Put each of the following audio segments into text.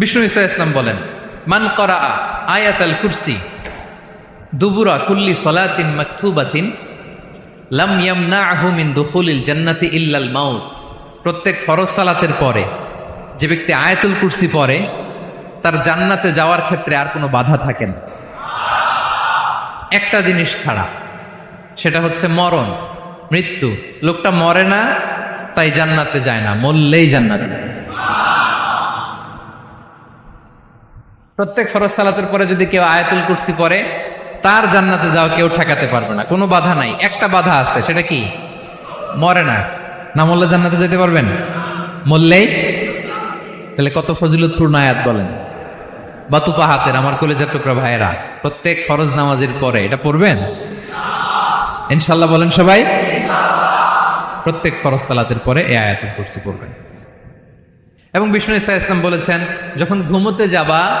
বিষ্ণু ইসা ইসলাম বলেন, মান করা আয়াত আল কুরসি, দুবুরা কুল্লি সলাতিন মাকথুবাতিন লাম ইয়ামনাহু মিন দুখুলিল জান্নাতি ইল্লাল মাউত। প্রত্যেক ফরজ সালাতের পরে, যে ব্যক্তি আয়াতুল কুরসি পরে তার জান্নাতে যাওয়ার ক্ষেত্রে আর কোনো বাধা থাকে না। একটা জিনিস ছাড়া, সেটা হচ্ছে মরণ, মৃত্যু। লোকটা মরে না, তাই জান্নাতে যায় না, মরলেই জান্নাতে। প্রত্যেক ফরজ সালাতের পরে যদি কেউ আয়াতুল কুরসি পরে তার জান্নাতে যাওয়া কেউ ঠেকাতে পারবে না। কোনো বাধা নাই। একটা বাধা আছে, সেটা কি? মরে না। না মরলে জান্নাতে যেতে পারবেন? মরলেই? তাহলে কত ফজিলতপূর্ণ আয়াত বলেন। বাতুপা হাতের, আমার কলেজের টুকরা ভাইয়েরা, প্রত্যেক ফরজ নামাজের পরে এটা পড়বেন? ইনশাল্লাহ বলেন সবাই। প্রত্যেক ফরজ সালাতের পরে এ আয়াতুল কুরসি পড়বেন। এবং বিষ্ণু ইসা ইসলাম বলেছেন, যখন ঘুমোতে যাবা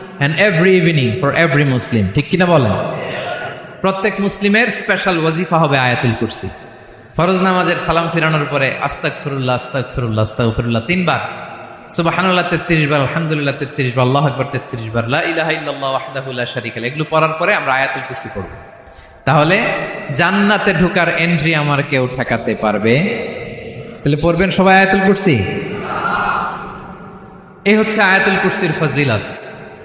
and every evening for every Muslim ঠিক কিনা বলেন? প্রত্যেক মুসলিমের স্পেশাল ওয়াজিফা হবে আয়াতুল কুরসি। ফরজ নামাজের সালাম ফিরানোর পরে আস্তাক ফিরুল্লাহ আস্তাক ফিরুল্লাহ আস্তাক ফিরুল্লাহ তিনবার। সুবাহানুল্লাহ তেত্রিশ বার, আলহামদুলিল্লাহ তেত্রিশ বার, আল্লাহ আকবর তেত্রিশ বার, লা ইলাহা ইল্লাল্লাহ ওয়াহদাহুল্লাহ শারিক আলাহ এগুলো পড়ার পরে আমরা আয়াতুল কুরসি পড়ব। তাহলে জান্নাতে ঢোকার এন্ট্রি আমার কেউ ঠেকাতে পারবে? তাহলে পড়বেন সবাই আয়াতুল কুরসি? এই হচ্ছে আয়াতুল কুরসির ফজিলত।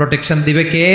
প্রোটেকশন দিবে কে